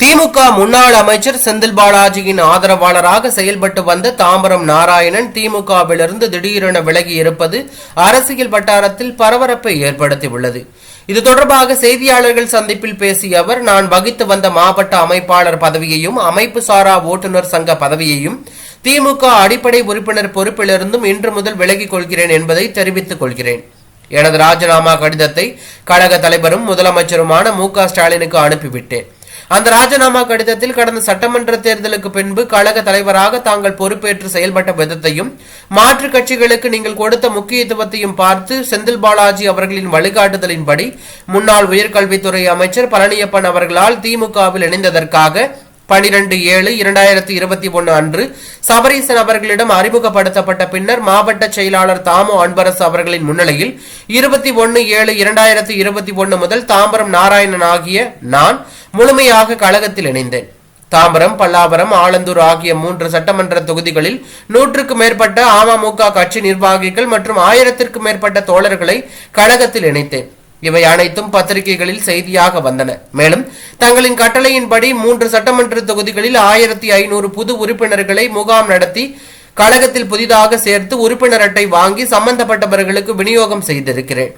திமுக முன்னாள் அமைச்சர் செந்தில் பாலாஜியின் ஆதரவாளராக செயல்பட்டு வந்த தாம்பரம் நாராயணன் திமுகவிலிருந்து திடீரென விலகி இருப்பது அரசியல் வட்டாரத்தில் பரபரப்பை ஏற்படுத்தியுள்ளது. இது தொடர்பாக செய்தியாளர்கள் சந்திப்பில் பேசிய அவர் நான் வகித்து வந்த மாவட்ட அமைப்பாளர் பதவியையும் அமைப்பு சாரா ஓட்டுநர் சங்க பதவியையும் திமுக அடிப்படை உறுப்பினர் பொறுப்பிலிருந்தும் இன்று முதல் விலகிக் கொள்கிறேன் என்பதை தெரிவித்துக் கொள்கிறேன். எனது ராஜினாமா கடிதத்தை கழக தலைவரும் முதலமைச்சருமான மு க ஸ்டாலினுக்கு அனுப்பிவிட்டேன். அந்த ராஜினாமா கடிதத்தில் கடந்த சட்டமன்ற தேர்தலுக்கு பின்பு கழக தலைவராக தாங்கள் பொறுப்பேற்று செயல்பட்ட விதத்தையும் மாற்றுக் கட்சிகளுக்கு நீங்கள் கொடுத்த முக்கியத்துவத்தையும் பார்த்து செந்தில் பாலாஜி அவர்களின் வழிகாட்டுதலின்படி முன்னாள் உயர்கல்வித்துறை அமைச்சர் பழனியப்பன் அவர்களால் திமுகவில் இணைந்ததற்காக பனிரெண்டு ஏழு இரண்டாயிரத்தி இருபத்தி ஒன்று அன்று சபரீசன் அவர்களிடம் அறிமுகப்படுத்தப்பட்ட பின்னர் மாவட்ட செயலாளர் தாமோ அன்பரசு அவர்களின் முன்னிலையில் இருபத்தி ஒன்று ஏழு இரண்டாயிரத்தி இருபத்தி ஒன்று முதல் தாம்பரம் நாராயணன் ஆகிய நான் முழுமையாக கழகத்தில் இணைந்தேன். தாம்பரம் பல்லாவரம் ஆலந்தூர் ஆகிய மூன்று சட்டமன்ற தொகுதிகளில் நூற்றுக்கும் மேற்பட்ட அமமுக கட்சி நிர்வாகிகள் மற்றும் ஆயிரத்திற்கும் மேற்பட்ட தோழர்களை கழகத்தில் இணைத்தேன். இவை அனைத்தும் பத்திரிகைகளில் செய்தியாக வந்தன. மேலும் தங்களின் கட்டளையின்படி மூன்று சட்டமன்ற தொகுதிகளில் ஆயிரத்தி ஐநூறு புது உறுப்பினர்களை முகாம் நடத்தி கழகத்தில் புதிதாக சேர்த்து உறுப்பினர் அட்டை வாங்கி சம்பந்தப்பட்டவர்களுக்கு விநியோகம் செய்திருக்கிறேன்.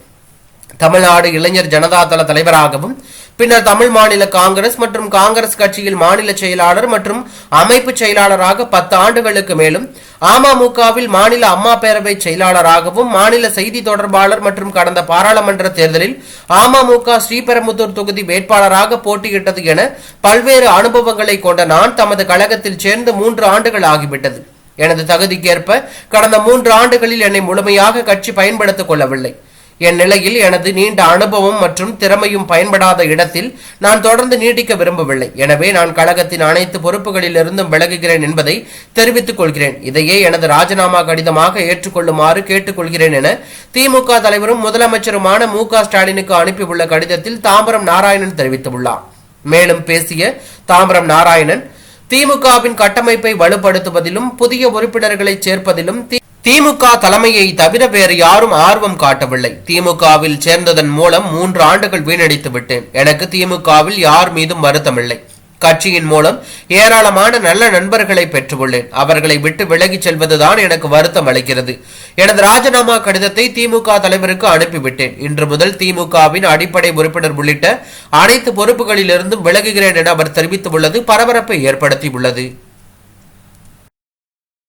தமிழ்நாடு இளைஞர் ஜனதா தள தலைவராகவும் பின்னர் தமிழ் மாநில காங்கிரஸ் மற்றும் காங்கிரஸ் கட்சியில் மாநில செயலாளர் மற்றும் அமைப்பு செயலாளராக பத்து ஆண்டுகளுக்கு மேலும் அமமுகவில் மாநில அம்மா பேரவை செயலாளராகவும் மாநில செய்தி தொடர்பாளர் மற்றும் கடந்த பாராளுமன்ற தேர்தலில் அமமுக ஸ்ரீபெரும்புத்தூர் தொகுதி வேட்பாளராக போட்டியிட்டது என பல்வேறு அனுபவங்களை கொண்ட நான் தமது கழகத்தில் சேர்ந்து மூன்று ஆண்டுகள் ஆகிவிட்டது. எனது தகுதிக்கேற்ப கடந்த மூன்று ஆண்டுகளில் என்னை முழுமையாக கட்சி பயன்படுத்திக் கொள்ளவில்லை. என் நிலையில் எனது நீண்ட அனுபவம் மற்றும் திறமையும் பயன்படாத இடத்தில் நான் தொடர்ந்து நீட்டிக்க விரும்பவில்லை. எனவே நான் கழகத்தின் அனைத்து பொறுப்புகளிலிருந்தும் விலகுகிறேன் என்பதை தெரிவித்துக் கொள்கிறேன். இதையே எனது ராஜினாமா கடிதமாக ஏற்றுக்கொள்ளுமாறு கேட்டுக்கொள்கிறேன் என திமுக தலைவரும் முதலமைச்சருமான மு க ஸ்டாலினுக்கு அனுப்பியுள்ள கடிதத்தில் தாம்பரம் நாராயணன் தெரிவித்துள்ளார். மேலும் பேசிய தாம்பரம் நாராயணன் திமுகவின் கட்டமைப்பை வலுப்படுத்துவதிலும் புதிய உறுப்பினர்களை சேர்ப்பதிலும் தி- திமுக தலைமையை தவிர வேறு யாரும் ஆர்வம் காட்டவில்லை. திமுகவில் சேர்ந்ததன் மூலம் மூன்று ஆண்டுகள் வீணடித்து விட்டேன் எனக்கு திமுகவில் யார் மீதும் வருத்தமில்லை. கட்சியின் மூலம் ஏராளமான நல்ல நண்பர்களை பெற்றுள்ளேன். அவர்களை விட்டு விலகிச் செல்வதுதான் எனக்கு வருத்தம் அளிக்கிறது. எனது ராஜினாமா கடிதத்தை திமுக தலைவருக்கு அனுப்பிவிட்டேன். இன்று முதல் திமுகவின் அடிப்படை உறுப்பினர் உள்ளிட்ட அனைத்து பொறுப்புகளிலிருந்தும் விலகுகிறேன் என அவர் தெரிவித்துள்ளது. பரபரப்பை ஏற்படுத்தியுள்ளது.